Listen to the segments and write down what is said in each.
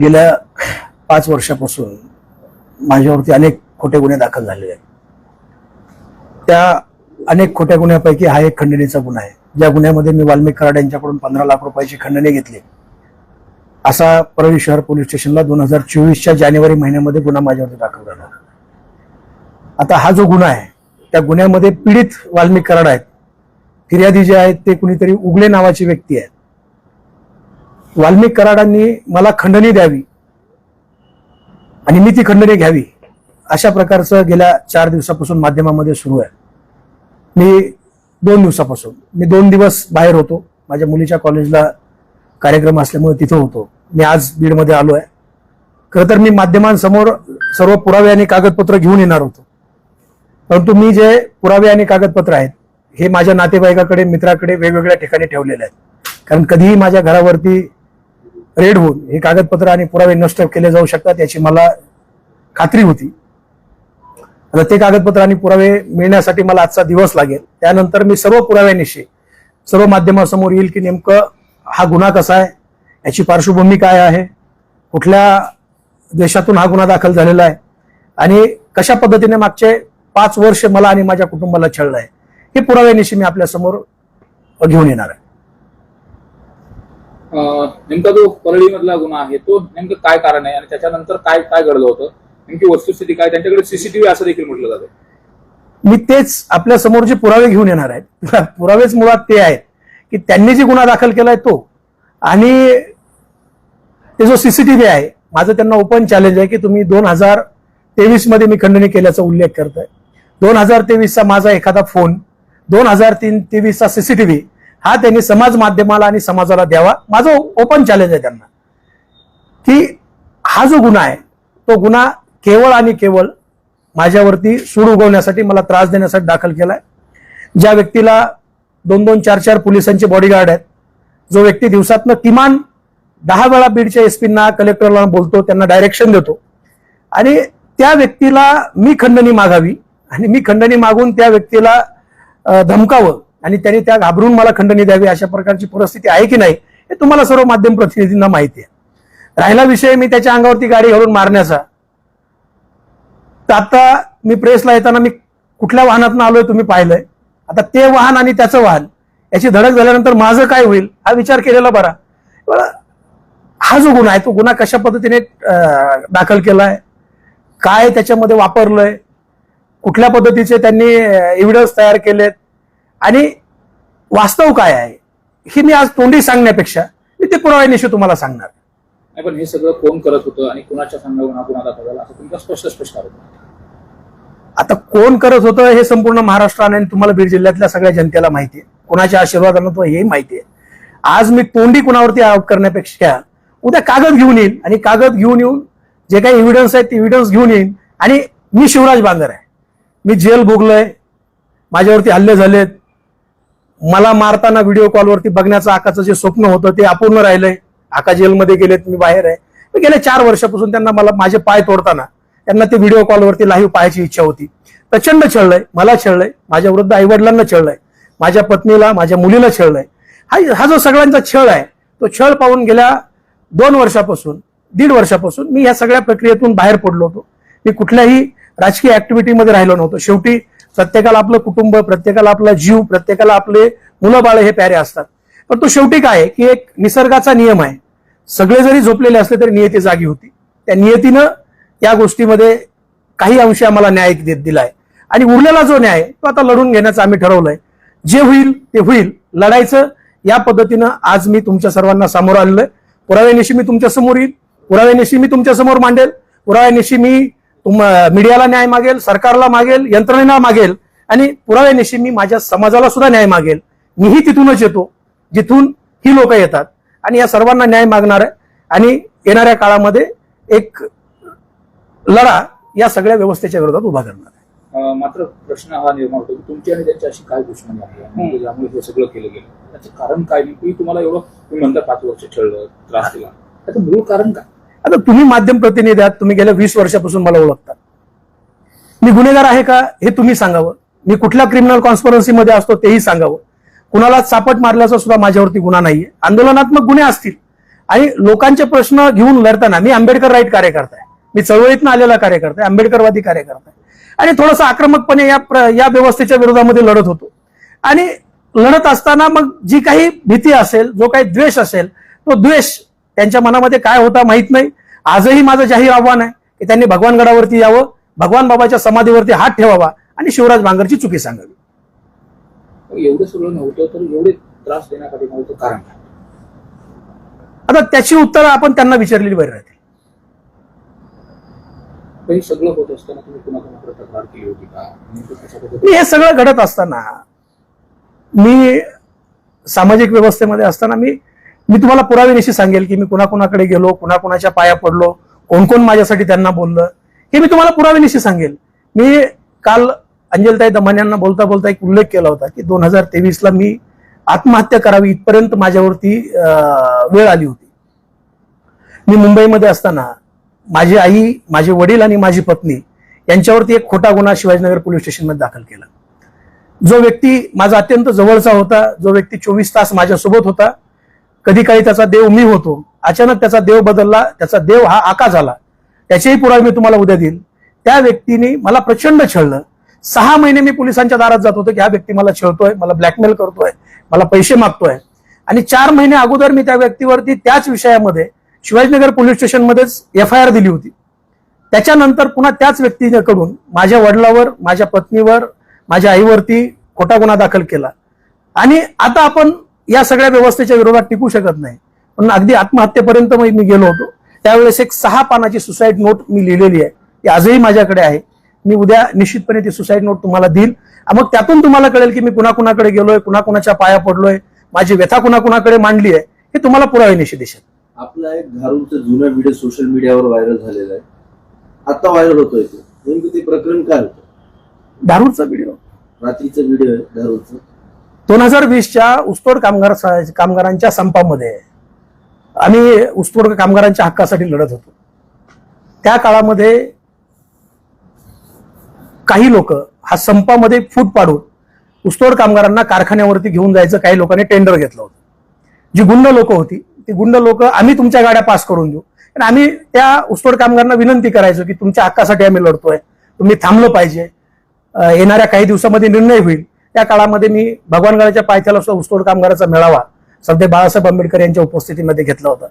गेल्या पाच वर्षापासून माझ्यावरती अनेक खोटे गुन्हे दाखल झालेले आहेत. त्या अनेक खोट्या गुन्ह्यापैकी हा एक खंडणीचा गुन्हा आहे. ज्या गुन्ह्यामध्ये मी वाल्मिक कराड यांच्याकडून पंधरा लाख रुपयाची खंडणी घेतली. असा परळी शहर पोलीस स्टेशनला दोन हजार चोवीसच्या जानेवारी महिन्यामध्ये गुन्हा माझ्यावरती दाखल झाला. आता हा जो गुन्हा आहे त्या गुन्ह्यामध्ये पीडित वाल्मिक कराड आहेत. फिर्यादी जे आहेत ते कुणीतरी उगले नावाची व्यक्ती आहेत. वाल्मिक कराडांनी मला खंडणी द्यावी आणि मी ती खंडणी घ्यावी अशा प्रकारचं गेल्या चार दिवसापासून माध्यमामध्ये सुरू आहे. मी दोन दिवसापासून मी दोन दिवस बाहेर होतो. माझ्या मुलीच्या कॉलेजला कार्यक्रम असल्यामुळे तिथं होतो. मी आज बीडमध्ये आलो आहे. खरं तर मी माध्यमांसमोर सर्व पुरावे आणि कागदपत्र घेऊन येणार होतो. परंतु मी जे पुरावे आणि कागदपत्र आहेत हे माझ्या नातेवाईकाकडे मित्राकडे वेगवेगळ्या ठिकाणी ठेवलेले आहेत. कारण कधीही माझ्या घरावरती रेड होऊन हे कागदपत्र आणि पुरावे नष्ट केले जाऊ शकतात याची मला खात्री होती. आता ते कागदपत्र आणि पुरावे मिळण्यासाठी मला आजचा दिवस लागेल. त्यानंतर मी सर्व पुराव्यानिशी सर्व माध्यमासमोर येईल की नेमकं हा गुन्हा कसा आहे याची पार्श्वभूमी काय आहे कुठल्या देशातून हा गुन्हा दाखल झालेला आहे आणि कशा पद्धतीने मागचे पाच वर्ष मला आणि माझ्या कुटुंबाला छळलं आहे हे पुराव्यानिशी मी आपल्यासमोर घेऊन येणार आहे. नेमका जो परळी मधला गुन्हा आहे तो नेमकं काय कारण आहे आणि त्याच्यानंतर काय काय घडलं होतं? नेमकी वस्तुस्थिती काय? त्यांच्याकडे सीसीटीव्ही असं देखील म्हटलं जातं. मी तेच आपल्यासमोर जे पुरावे घेऊन येणार आहेत. पुरावेच मुळात ते आहेत की त्यांनी जे गुन्हा दाखल केलाय तो आणि ते जो सीसीटीव्ही आहे माझं त्यांना ओपन चॅलेंज आहे की तुम्ही दोन हजार तेवीसमध्ये मी खंडणी केल्याचा उल्लेख करतोय. दोन हजार तेवीसचा माझा एखादा फोन दोन हजार तीन तेवीसचा सीसीटीव्ही हा त्यांनी समाज माध्यमाला आणि समाजाला द्यावा. माझं ओपन चॅलेंज आहे त्यांना. की हा जो गुन्हा आहे तो गुन्हा केवळ आणि केवळ माझ्यावरती सूड उगवण्यासाठी मला त्रास देण्यासाठी दाखल केलाय. ज्या व्यक्तीला दोन दोन चार चार पोलिसांचे बॉडीगार्ड आहेत जो व्यक्ती दिवसातनं किमान दहा वेळा बीडच्या एसपींना कलेक्टरला बोलतो त्यांना डायरेक्शन देतो. आणि त्या व्यक्तीला मी खंडणी मागावी आणि मी खंडणी मागून त्या व्यक्तीला धमकावं. आणि त्यांनी त्या घाबरून मला खंडणी द्यावी अशा प्रकारची परिस्थिती आहे की नाही हे तुम्हाला सर्व माध्यम प्रतिनिधींना माहिती आहे. राहिला विषय मी त्याच्या अंगावरती गाडी घालून मारण्याचा. तर आता मी प्रेसला येताना मी कुठल्या वाहनातून आलोय तुम्ही पाहिलंय. आता ते वाहन आणि त्याचं वाहन याची धडक झाल्यानंतर माझं काय होईल हा विचार केलेला बरा. हा जो गुन्हा आहे तो गुन्हा कशा पद्धतीने दाखल केलाय काय त्याच्यामध्ये वापरलंय कुठल्या पद्धतीचे त्यांनी एव्हिडन्स तयार केलेत आणि वास्तव काय आहे? हे मी आज तोंडी सांगण्यापेक्षा मी ते पुराव्यानिशी तुम्हाला सांगणार. नाही पण हे सगळं कोण करत होतं आणि कुणाच्या संघावर हा गुन्हा दाखल झाला असं तुमचा स्पष्ट स्पष्ट आरोप. आता कोण करत होतं हे संपूर्ण महाराष्ट्राने आणि तुम्हाला बीड जिल्ह्यातल्या सगळ्या जनतेला माहिती आहे. कोणाच्या आशीर्वादानं तो हेही माहिती आहे. आज मी तोंडी कुणावरती आरोप करण्यापेक्षा उद्या कागद घेऊन येईल आणि कागद घेऊन येऊन जे काही एव्हिडन्स आहेत ते एव्हिडन्स घेऊन येईन. आणि मी शिवराज बांगर आहे. मी जेल भोगलोय. माझ्यावरती हल्ले झालेत. मला मारताना व्हिडिओ कॉलवरती बघण्याचं आकाचं जे स्वप्न होतं ते अपूर्ण राहिलंय. आका जेलमध्ये गेलेत मी बाहेर आहे. मी गेल्या चार वर्षापासून त्यांना मला माझे पाय तोडताना त्यांना ते व्हिडिओ कॉलवरती लाईव्ह पाहायची इच्छा होती. प्रचंड छळलंय मला छळलंय माझ्या वृद्ध आईवडिलांना छळलंय माझ्या पत्नीला माझ्या मुलीला छळलंय. हा हा जो सगळ्यांचा छळ आहे तो छळ पाहून गेल्या दोन वर्षापासून दीड वर्षापासून मी या सगळ्या प्रक्रियेतून बाहेर पडलो होतो. मी कुठल्याही राजकीय ऍक्टिव्हिटीमध्ये राहिलो नव्हतो. शेवटी प्रत्येकाला आपलं कुटुंब प्रत्येकाला आपला जीव प्रत्येकाला आपले मुलं बाळ हे प्यारे असतात. पण तो शेवटी काय आहे की एक निसर्गाचा नियम आहे. सगळे जरी झोपलेले असले तरी नियती जागी होती. त्या नियतीनं या गोष्टीमध्ये काही अंशी आम्हाला न्याय देत दिलाय. आणि उरलेला जो न्याय तो आता लढून घेण्याचं आम्ही ठरवलंय. जे होईल ते होईल. लढायचं या पद्धतीनं आज मी तुमच्या सर्वांना समोर आलेलो आहे पुराव्यानिशी मी तुमच्यासमोर येईल. पुराव्यानिशी मी तुमच्यासमोर मांडेल. पुराव्यानिशी मी तुम मीडियाला न्याय मागेल सरकारला मागेल यंत्रणेला मागेल आणि पुराव्यानिशी मी माझ्या समाजाला सुद्धा न्याय मागेल. मीही तिथूनच येतो जिथून ही लोक येतात. आणि या सर्वांना न्याय मागणार आहे आणि येणाऱ्या काळामध्ये एक लढा या सगळ्या व्यवस्थेच्या विरोधात उभा करणार आहे. मात्र प्रश्न हा निर्माण होतो की तुमची आणि त्यांची अशी काय दुश्मनी आहे? म्हणजे ज्यामुळे हे सगळं केलं गेलं. त्याचं कारण काय? नेमकं तुम्हाला एवढं तुम्ही म्हणता पाच वर्ष छळलं त्रास दिला. त्याचं मूळ कारण काय? आता तुम्ही माध्यम प्रतिनिधी आहात तुम्ही गेल्या वीस वर्षापासून मला ओळखता. मी गुन्हेगार आहे का हे तुम्ही सांगावं. मी कुठल्या क्रिमिनल कॉन्स्परन्सीमध्ये असतो तेही सांगावं. कुणाला सापट मारल्याचा सुद्धा माझ्यावरती गुन्हा नाहीये. आंदोलनात्मक गुन्हे असतील. आणि लोकांचे प्रश्न घेऊन लढताना मी आंबेडकर राईट कार्यकर्ता आहे मी चळवळीतनं आलेला कार्यकर्ता आहे आंबेडकरवादी कार्यकर्ता आहे आणि थोडंसं आक्रमकपणे या प्र- या व्यवस्थेच्या विरोधामध्ये लढत होतो. आणि लढत असताना मग जी काही भीती असेल जो काही द्वेष असेल तो द्वेष त्यांच्या मनामध्ये काय होता माहीत नाही. आजही माझं जाहीर आव्हान आहे की त्यांनी भगवानगडावरती यावं भगवान बाबाच्या समाधीवरती हात ठेवावा आणि शिवराज बांगरची चुकी सांगावी. एवढं सगळं नव्हतं तर एवढे त्रास देण्यासाठी नव्हतं कारण आता त्याची उत्तरं आपण त्यांना विचारलेली बरी राहतील. हे सगळं होत असताना तुम्ही तक्रार केली होती का? हे सगळं घडत असताना मी सामाजिक व्यवस्थेमध्ये असताना मी मी तुम्हाला पुराव्यानिशी सांगेल की मी कुणाकुणाकडे गेलो कुणाकुणाच्या पाया पडलो कोण कोण माझ्यासाठी त्यांना बोललं हे मी तुम्हाला पुराव्यानिशी सांगेल. मी काल अंजलताई दमान यांना बोलता बोलता एक उल्लेख केला होता की दोन हजार तेवीसला मी आत्महत्या करावी इथपर्यंत माझ्यावरती अं, वेळ आली होती. मी मुंबईमध्ये असताना माझी आई माझे वडील आणि माझी पत्नी यांच्यावरती एक खोटा गुन्हा शिवाजीनगर पोलीस स्टेशनमध्ये दाखल केला. जो व्यक्ती माझा अत्यंत जवळचा होता जो व्यक्ती चोवीस तास माझ्यासोबत होता कधी काही त्याचा देव मी होतो अचानक त्याचा देव बदलला त्याचा देव हा आका झाला. त्याचेही पुरावे मी तुम्हाला उद्या देईल त्या व्यक्तीने मला प्रचंड छळलं. सहा महिने मी पोलिसांच्या दारात जात होतो की हा व्यक्ती मला छळतोय मला ब्लॅकमेल करतोय मला पैसे मागतोय. आणि चार महिने अगोदर मी त्या व्यक्तीवरती त्याच विषयामध्ये शिवाजीनगर पोलीस स्टेशनमध्येच एफ आय आर दिली होती. त्याच्यानंतर पुन्हा त्याच व्यक्तीकडून माझ्या वडिलावर माझ्या पत्नीवर माझ्या आईवरती खोटा गुन्हा दाखल केला. आणि आता आपण या सगळ्या व्यवस्थेच्या विरोधात टिकू शकत नाही. पण अगदी आत्महत्येपर्यंत मी मी गेलो होतो. त्यावेळेस एक सहा पानाची सुसाईड नोट मी लिहिलेली आहे. ती आजही माझ्याकडे आहे. मी उद्या निश्चितपणे ती सुसाईड नोट तुम्हाला देईल. मग त्यातून तुम्हाला कळेल की मी कुणाकुणाकडे गेलोय कुणाकुणाच्या पाया पडलोय माझी व्यथा कुणाकुणाकडे मांडली आहे हे तुम्हाला पुरावे निश्चित दिसेल आपला एक घारूचा जुना व्हिडिओ सोशल मीडियावर व्हायरल झालेला आहे. आता व्हायरल होतोय ते. प्रकरण काय होतं? दारूचा व्हिडिओ रात्रीचा व्हिडिओ आहे दारूचा दोन हजार वीसच्या ऊसतोड कामगार कामगारांच्या संपामध्ये आम्ही ऊसतोड कामगारांच्या हक्कासाठी लढत होतो. त्या काळामध्ये काही लोक हा संपामध्ये फूट पाडून ऊसतोड कामगारांना कारखान्यावरती घेऊन जायचं काही लोकांनी टेंडर घेतलं होतं. जी गुंड लोक होती ती गुंड लोक आम्ही तुमच्या गाड्या पास करून देऊ. आणि आम्ही त्या ऊसतोड कामगारांना विनंती करायचो की तुमच्या हक्कासाठी आम्ही लढतोय. तुम्ही थांबलं पाहिजे. येणाऱ्या काही दिवसामध्ये निर्णय होईल. त्या काळामध्ये मी भगवानगडाच्या पायथ्याला सुद्धा ऊसतोड कामगाराचा मेळावा सध्या बाळासाहेब आंबेडकर यांच्या उपस्थितीमध्ये घेतला होता.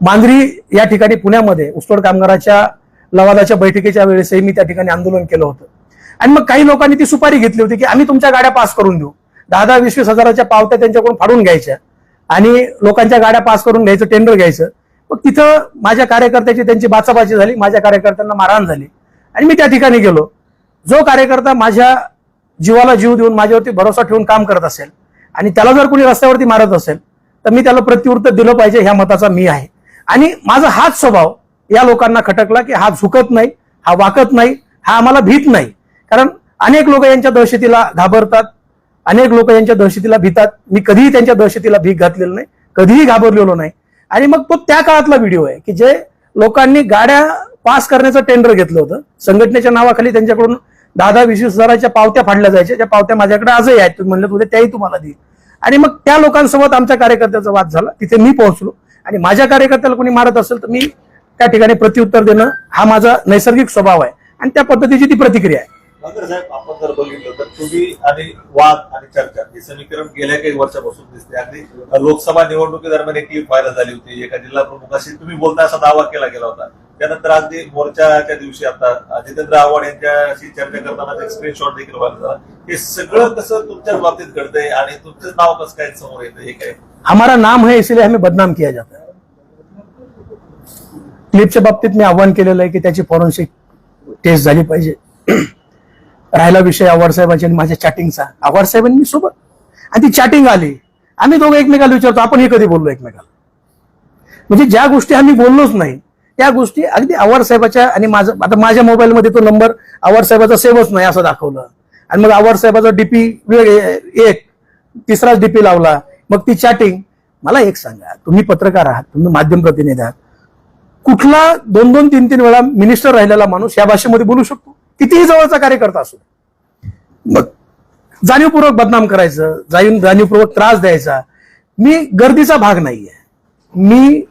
मांजरी या ठिकाणी पुण्यामध्ये ऊसतोड कामगाराच्या लवादाच्या बैठकीच्या वेळेसही मी त्या ठिकाणी आंदोलन केलं होतं. आणि मग काही लोकांनी ती सुपारी घेतली होती की आम्ही तुमच्या गाड्या पास करून देऊ. दहा दहा वीस वीस हजाराच्या पावत्या त्यांच्याकडून फाडून घ्यायच्या. आणि लोकांच्या गाड्या पास करून घ्यायचं टेंडर घ्यायचं. मग तिथं माझ्या कार्यकर्त्याची त्यांची बाचाबाची झाली माझ्या कार्यकर्त्यांना मारहाण झाली. आणि मी त्या ठिकाणी गेलो. जो कार्यकर्ता माझ्या जीवाला जीव देऊन माझ्यावरती भरोसा ठेवून काम करत असेल आणि त्याला जर कोणी रस्त्यावरती मारत असेल तर मी त्याला प्रत्युत्तर दिलं पाहिजे ह्या मताचा मी आहे. आणि माझा हाच स्वभाव या लोकांना खटकला की हा झुकत नाही हा वाकत नाही हा आम्हाला भीत नाही. कारण अनेक लोक यांच्या दहशतीला घाबरतात अनेक लोक यांच्या दहशतीला भीतात. मी कधीही त्यांच्या दहशतीला भीक घातलेलं नाही कधीही घाबरलेलो नाही. आणि मग तो त्या काळातला व्हिडिओ आहे की जे लोकांनी गाड्या पास करण्याचं टेंडर घेतलं होतं. संघटनेच्या नावाखाली त्यांच्याकडून दहा दहा वीस वीस हजाराच्या पावत्या फाडल्या जायच्या त्या पावत्या माझ्याकडे आजही आहेत. तुम्ही म्हणलं उद्या त्याही तुम्हाला देईल आणि मग त्या लोकांसोबत आमच्या कार्यकर्त्याचा वाद झाला. तिथे मी पोहोचलो. आणि माझ्या कार्यकर्त्याला कोणी मारत असेल तर मी त्या ठिकाणी प्रत्युत्तर देणं हा माझा नैसर्गिक स्वभाव आहे. आणि त्या पद्धतीची ती प्रतिक्रिया आहे. साहेब आपण जर बघितलं तर तुम्ही आणि वाद आणि चर्चा हे समीकरण गेल्या काही वर्षापासून दिसते अगदी लोकसभा निवडणुकीदरम्यान एक क्लिप व्हायरल झाली होती. एका जिल्हा प्रमुखाशी तुम्ही बोलता असा दावा केला गेला होता. त्यानंतर अगदी मोर्चाच्या दिवशी आता जितेंद्र आव्हाड यांच्याशी चर्चा करताना एक स्क्रीनशॉट देखील व्हायरल झाला हे सगळं कसं तुमच्याच बाबतीत घडतंय आणि तुमचं नाव कसं काय समोर येतं हे काय? हमारा नाम है इसलिए हमें बदनाम किया जाता है क्लिपच्या बाबतीत मी आव्हान केलेलं आहे की त्याची फॉरेन्सिक टेस्ट झाली पाहिजे. राहिला विषय आव्हाड साहेबांची आणि माझ्या चॅटिंगचा आव्हाड साहेबांनी मी सोबत. आणि ती चॅटिंग आली. आम्ही दोघं एकमेकाला विचारतो आपण हे कधी बोललो एकमेकाला? म्हणजे ज्या गोष्टी आम्ही बोललोच नाही त्या गोष्टी अगदी आवार साहेबाच्या आणि माझं आता माझ्या मोबाईलमध्ये तो नंबर आवार साहेबाचा सेवच नाही असं दाखवलं. आणि मग आवार साहेबाचा डीपी एक तिसराच डीपी लावला. मग ती चॅटिंग मला एक सांगा तुम्ही पत्रकार आहात तुम्ही माध्यम प्रतिनिधी आहात. कुठला दोन दोन तीन तीन वेळा मिनिस्टर राहिलेला माणूस या भाषेमध्ये बोलू शकतो? कितीही जवळचा कार्यकर्ता असो. मग जाणीवपूर्वक बदनाम करायचं जाणीव जाणीवपूर्वक त्रास द्यायचा. मी गर्दीचा भाग नाहीये. मी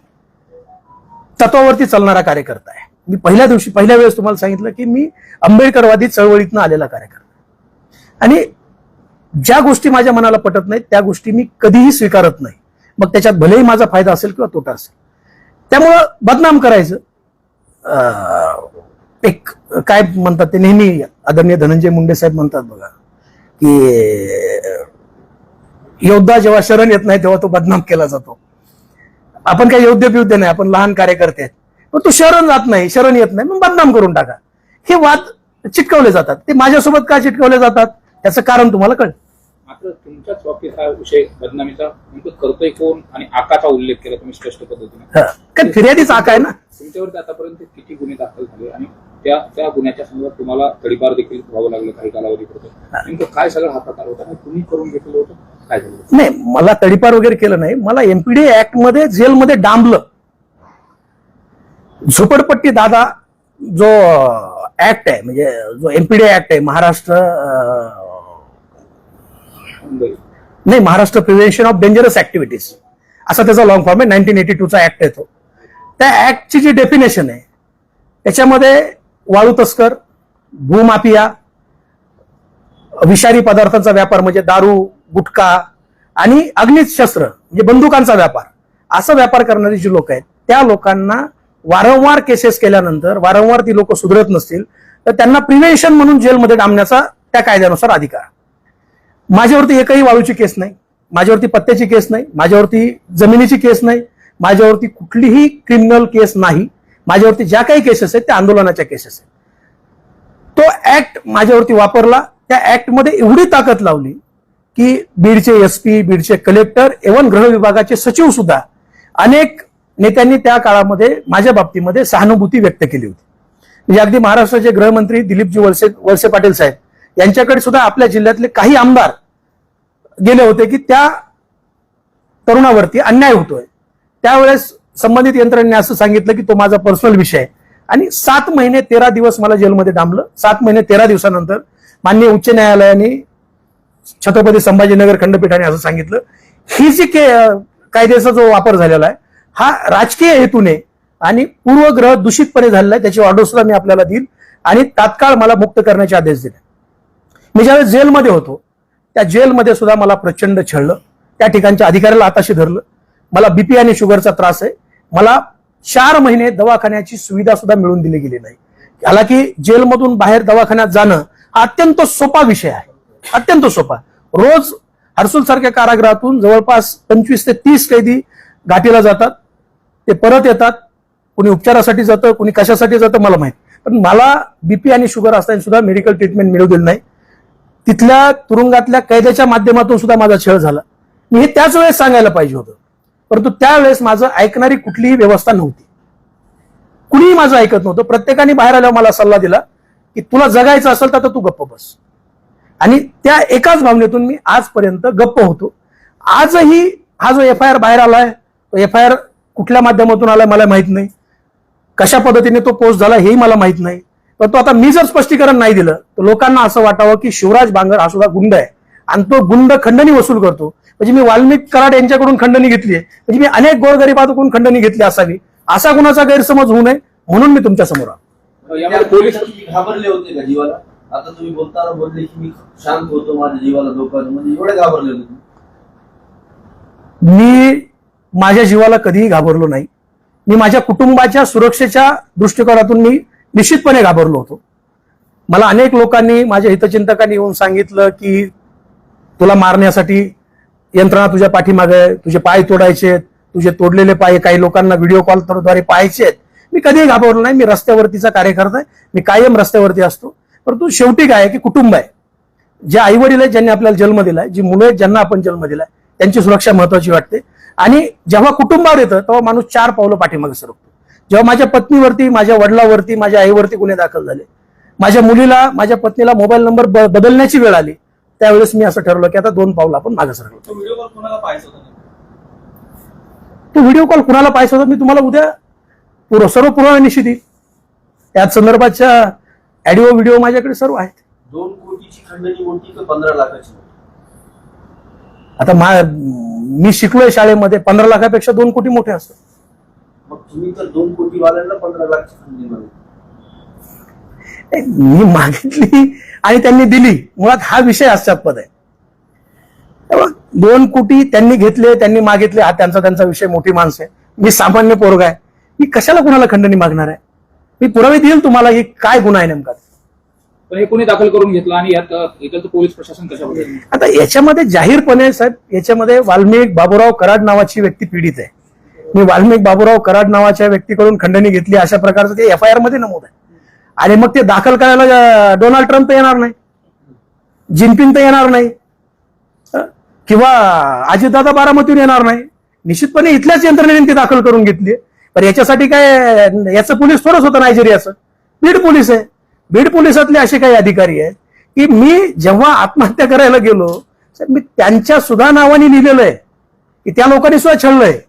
तत्वावरती चालणारा कार्यकर्ता आहे. मी पहिल्या दिवशी पहिल्या वेळेस तुम्हाला सांगितलं की मी आंबेडकरवादी चळवळीतनं आलेला कार्यकर्ता. आणि ज्या गोष्टी माझ्या मनाला पटत नाहीत त्या गोष्टी मी कधीही स्वीकारत नाही. मग त्याच्यात भलेही माझा फायदा असेल किंवा तोटा असेल. त्यामुळं बदनाम करायचं. एक काय म्हणतात ते नेहमी आदरणीय धनंजय मुंडे साहेब म्हणतात बघा की योद्धा जेव्हा शरण येत नाही तेव्हा तो बदनाम केला जातो. आपण काही योग्य बिद्ध नाही आपण लहान कार्यकर्ते आहेत. पण तो शरण जात नाही शरण येत नाही मग बदनाम करून टाका. हे वाद चिटकवले जातात. ते माझ्यासोबत का चिटकवले जातात? त्याचं कारण तुम्हाला कळतं. मात्र तुमच्याच बाबतीत हा विषय बदनामीचा नेमकं करतोय कोण आणि आकाचा उल्लेख केला तुम्ही स्पष्ट पद्धतीने? फिर्यादीच आका आहे ना? तुमच्यावरती आतापर्यंत किती गुन्हे दाखल झाले आणि त्या त्या गुन्ह्याच्या संदर्भात तुम्हाला तडीपार देखील व्हावं लागलं काही कालावधीपर्यंत नेमकं काय सगळं हा प्रकार होता? आणि तुम्ही करून घेतलं होतं? काय झालं? नाही मला तडीपार वगैरे केलं नाही. मला एमपीडी ऍक्टमध्ये जेलमध्ये डांबलं. झोपडपट्टी दादा जो ऍक्ट आहे म्हणजे जो एमपीडी ऍक्ट आहे महाराष्ट्र नाही Maharashtra prevention of dangerous activities असा त्याचा लॉंग फॉर्म आहे नाईन्टीन एटी टूचा ऍक्ट येतो त्या ऍक्टची जी डेफिनेशन आहे त्याच्यामध्ये वाळू तस्कर भूमाफिया विषारी पदार्थांचा व्यापार म्हणजे दारू गुटखा आणि अग्नित शस्त्र म्हणजे बंदुकांचा व्यापार असा व्यापार करणारी जी लोक आहेत त्या लोकांना वारंवार केसेस केल्यानंतर वारंवार ती लोक सुधरत नसतील तर त्यांना प्रिव्हेन्शन म्हणून जेलमध्ये डांबण्याचा त्या कायद्यानुसार अधिकार आहे. माझ्यावरती एकही वाळूची केस नाही. माझ्यावरती पत्त्याची केस नाही. माझ्यावरती जमिनीची केस नाही. माझ्यावरती कुठलीही क्रिमिनल केस नाही. माझ्यावरती ज्या काही केसेस आहेत त्या आंदोलनाच्या केसेस आहेत. तो ऍक्ट माझ्यावरती वापरला. त्या ऍक्टमध्ये एवढी ताकद लावली की बीडचे एसपी बीडचे कलेक्टर एवन गृह विभागाचे सचिव सुद्धा अनेक नेत्यांनी त्या काळामध्ये माझ्या बाबतीमध्ये सहानुभूती व्यक्त केली होती. म्हणजे अगदी महाराष्ट्राचे गृहमंत्री दिलीपजी वळसे वळसे पाटील साहेब यांच्याकडे सुद्धा आपल्या जिल्ह्यातले काही आमदार गेले होते की त्या तरुणावरती अन्याय होतोय. त्यावेळेस संबंधित यंत्रणेने असं सांगितलं की तो माझा पर्सनल विषय आहे. आणि सात महिने तेरा दिवस मला जेलमध्ये डांबलं सात महिने तेरा दिवसानंतर माननीय उच्च न्यायालयाने छत्रपती संभाजीनगर खंडपीठाने असं सांगितलं. ही जी के कायद्याचा जो वापर झालेला आहे हा राजकीय हेतूने आणि पूर्वग्रह दूषितपणे झालेला आहे त्याची ऑर्डर सुद्धा मी आपल्याला देईल. आणि तात्काळ मला मुक्त करण्याचे आदेश दिले. मी ज्यावेळेस जेलमध्ये होतो त्या जेलमध्ये सुद्धा मला प्रचंड छळलं. त्या ठिकाणच्या अधिकाऱ्याला हाताशी धरलं. मला बीपी आणि शुगरचा त्रास आहे. मला चार महिने दवाखान्याची सुविधा सुद्धा मिळून दिली गेली नाही. याला की जेलमधून बाहेर दवाखान्यात जाणं हा अत्यंत सोपा विषय आहे. अत्यंत सोपा. रोज हर्सुल सारख्या कारागृहातून जवळपास पंचवीस ते तीस कैदी घाटीला जातात. ते परत येतात. कुणी उपचारासाठी जातं कुणी कशासाठी जातं मला माहीत. पण मला बीपी आणि शुगर असताना सुद्धा मेडिकल ट्रीटमेंट मिळू दिली नाही. तिथल्या तुरुंगातल्या कैद्याच्या माध्यमातून सुद्धा माझा छळ झाला. मी हे त्याच वेळेस सांगायला पाहिजे होतं. परंतु त्यावेळेस माझं ऐकणारी कुठलीही व्यवस्था नव्हती. कुणीही माझं ऐकत नव्हतं. प्रत्येकाने बाहेर आल्यावर मला सल्ला दिला की तुला जगायचं असेल तर तू गप्प बस. आणि त्या एकाच भावनेतून मी आजपर्यंत गप्प होतो. आजही हा जो एफ आय आर बाहेर आलाय तो एफ आय आर कुठल्या माध्यमातून आलाय मला माहीत नाही. कशा पद्धतीने तो पोस्ट झाला हेही मला माहीत नाही. पण तो आता मी जर स्पष्टीकरण नाही दिलं तर लोकांना असं वाटावं की शिवराज बांगर हा सुद्धा गुंड आहे. आणि तो गुंड खंडणी वसूल करतो. म्हणजे मी वाल्मिक कराड यांच्याकडून खंडणी घेतली आहे. म्हणजे मी अनेक गोरगरिबाकडून खंडणी घेतली असावी. असा कुणाचा गैरसमज होऊ नये म्हणून मी तुमच्यासमोर आलो. पोलीस घाबरले होते का जीवाला? आता तुम्ही बोलताना बोलले की मी शांत होतो माझ्या जीवाला धोका. म्हणजे एवढे घाबरले होते? मी माझ्या जीवाला कधीही घाबरलो नाही. मी माझ्या कुटुंबाच्या सुरक्षेच्या दृष्टिकोनातून मी निश्चितपणे घाबरलो होतो. मला अनेक लोकांनी माझ्या हितचिंतकांनी येऊन सांगितलं की तुला मारण्यासाठी यंत्रणा तुझ्या पाठीमागे तुझे पाय तोडायचे तुझे तोडलेले पाय काही लोकांना व्हिडिओ कॉलद्वारे पाहायचे आहेत. मी कधीही घाबरलो नाही मी रस्त्यावरतीचा कार्यकर्ता आहे मी कायम रस्त्यावरती असतो. परंतु शेवटी काय आहे की कुटुंब आहे. जे आई वडील आहेत ज्यांनी आपल्याला जन्म दिलाय जी मुलं आहेत ज्यांना आपण जन्म दिलाय त्यांची सुरक्षा महत्वाची वाटते. आणि जेव्हा कुटुंबावर येतं तेव्हा माणूस चार पावलं पाठीमागे सरकतो. जेव्हा माझ्या पत्नीवरती माझ्या वडिलावरती माझ्या आईवरती गुन्हे दाखल झाले. माझ्या मुलीला माझ्या पत्नीला मोबाईल नंबर बदलण्याची वेळ आली. त्यावेळेस मी असं ठरवलं की आता दोन पावलं आपण मागे सरकलो. तो व्हिडिओ कॉल कोणाला पाहायचा होता तो व्हिडिओ कॉल कुणाला पाहिजे होता? मी तुम्हाला उद्या पुर- सर्व पुरावे निश्चित येईल त्याच संदर्भाच्या ऑडिओ व्हिडिओ माझ्याकडे सर्व आहेत. दोन कोटीची खंडणी मोठी का पंधरा लाखाची आता मा मी शिकलोय शाळेमध्ये पंधरा लाखापेक्षा दोन कोटी मोठे असतात. तुम्ही तर दोन कोटी वाल्यांना पंधरा लाख मागितली मी मागितली आणि त्यांनी दिली. मुळात हा विषय हास्यास्पद आहे. दोन कोटी त्यांनी घेतले त्यांनी मागितले हा त्यांचा त्यांचा विषय मोठी माणसं आहे. मी सामान्य पोरगा आहे. मी कशाला कुणाला खंडणी मागणार आहे? मी पुरावे देईल तुम्हाला की काय गुन्हा आहे नेमका? पण हे कोणी दाखल करून घेतलं आणि यात पोलीस प्रशासन कशाबद्दल? आता याच्यामध्ये जाहीरपणे साहेब याच्यामध्ये वाल्मिक बाबूराव कराड नावाची व्यक्ती पीडित आहे. मी वाल्मिक बाबूराव कराड नावाच्या व्यक्तीकडून खंडणी घेतली. अशा प्रकारचं ते एफ आय आरमध्ये नमूद आहे. आणि मग ते दाखल करायला डोनाल्ड ट्रम्प तर येणार नाही. जिनपिंग तर येणार नाही. किंवा अजितदादा बारामतीवर येणार नाही. निश्चितपणे इथल्याच यंत्रणेने ती दाखल करून घेतली पण याच्यासाठी काय याचं पोलीस थोडंच होतं नायजेरियाचं. बीड पोलीस आहे. बीड पोलिसातले असे काही अधिकारी आहेत की मी जेव्हा आत्महत्या करायला गेलो तर मी त्यांच्या सुद्धा नावाने लिहिलेलं आहे. की त्या लोकांनी सुद्धा छळलंय.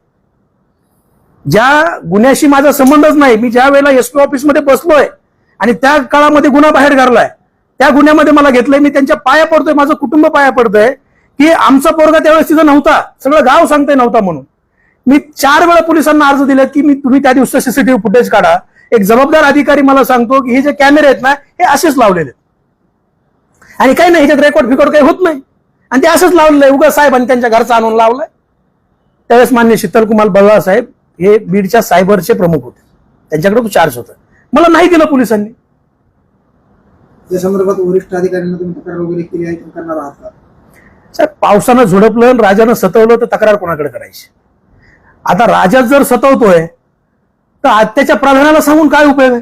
ज्या गुन्ह्याशी माझा संबंधच नाही मी ज्या वेळेला एसपी ऑफिसमध्ये बसलोय आणि त्या काळामध्ये गुन्हा बाहेर घाललाय त्या गुन्ह्यामध्ये मला घेतलंय मी त्यांच्या पाया पडतोय माझं कुटुंब पाया पडतंय की आमचा पोरगा त्यावेळेस तिथं नव्हता सगळं गाव सांगतंय नव्हता म्हणून. मी चार वेळा पोलिसांना अर्ज दिले की मी तुम्ही त्या दिवसाचं सीसीटीव्ही फुटेज काढा. एक जबाबदार अधिकारी मला सांगतो की हे जे कॅमेरे आहेत ना हे असेच लावलेले आणि काही नाही ह्याच्यात रेकॉर्ड फिकॉर्ड काही होत नाही. आणि ते असंच लावलेलं आहे. उगा साहेबांनी त्यांच्या घरचा आणून लावलंय. त्यावेळेस मान्य शीतलकुमार बल्ला साहेब हे बीडच्या सायबरचे प्रमुख होते. त्यांच्याकडे चार्ज होतं. मला नाही दिलं पोलिसांनी. त्या संदर्भात वरिष्ठ अधिकाऱ्यांना तुम्ही तक्रार वगैरे केली आहे तुम्ही करणार आहात का? साहेब पावसानं झुडपलं आणि राजानं सतवलं तर तक्रार कोणाकडे करायची? आता राजा जर सतवतोय तर आत्याच्या प्रधानाला सांगून काय उपयोग आहे?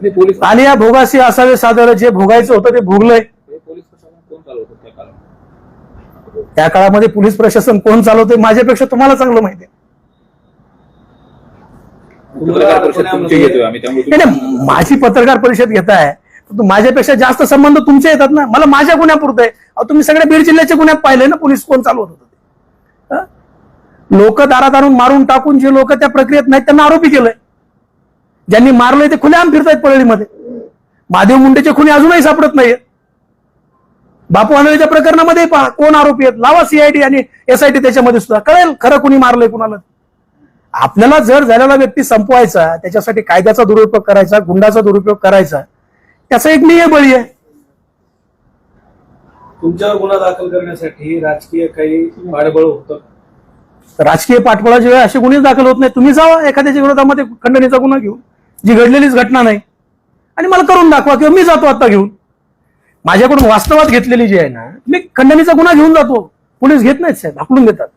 आणि पोलीस आलिया भोगासी असावे सादर जे भोगायचं होतं ते भोगलंय. हे पोलीस प्रशासन कोण चालवतं त्या काळात? त्या काळामध्ये पोलीस प्रशासन कोण चालवते माझ्यापेक्षा तुम्हाला चांगलं माहिती आहे. पत्रकार परिषद तुमची घेतोय. आम्ही त्यामुळे नाही, तुम्ही- नाही माझी पत्रकार परिषद घेताय तर तु- माझ्यापेक्षा जास्त संबंध तुमचे येतात ना? मला माझ्या गुन्ह्यापुरतं आहे. अहो, तुम्ही सगळ्या बीड जिल्ह्याच्या गुन्ह्यात पाहिले ना? पोलीस कोण चालवत होतं लोक दारात आणून मारून टाकून जे लोक त्या प्रक्रियेत नाहीत त्यांना आरोपी केलंय. ज्यांनी मारलंय ते खुलेआम फिरतायत पळळीमध्ये. महादेव मुंडेचे खुने अजूनही सापडत नाहीयेत. बापू आंधळीच्या प्रकरणामध्ये पहा कोण आरोपी आहेत? लावा सीआयडी आणि एसआयटी त्याच्यामध्ये सुद्धा. कळेल खरं कुणी मारलंय कुणाला आपल्याला जर झालेला व्यक्ती संपवायचा त्याच्यासाठी कायद्याचा दुरुपयोग करायचा गुंडाचा दुरुपयोग करायचा त्याचा एक नियम बळी आहे. तुमच्यावर गुन्हा दाखल करण्यासाठी राजकीय काही पाठबळ होतं राजकीय पाठबळाशिवाय असे गुन्हे दाखल होत नाही. तुम्ही जावा एखाद्याच्या विरोधामध्ये खंडणीचा गुन्हा घेऊन. जी घडलेलीच घटना नाही. आणि मला करून दाखवा किंवा मी जातो आता घेऊन. माझ्याकडून वास्तवात घेतलेली जी आहे ना मी खंडणीचा गुन्हा घेऊन जातो. पोलीस घेत नाहीत साहेब हाकलून देतात.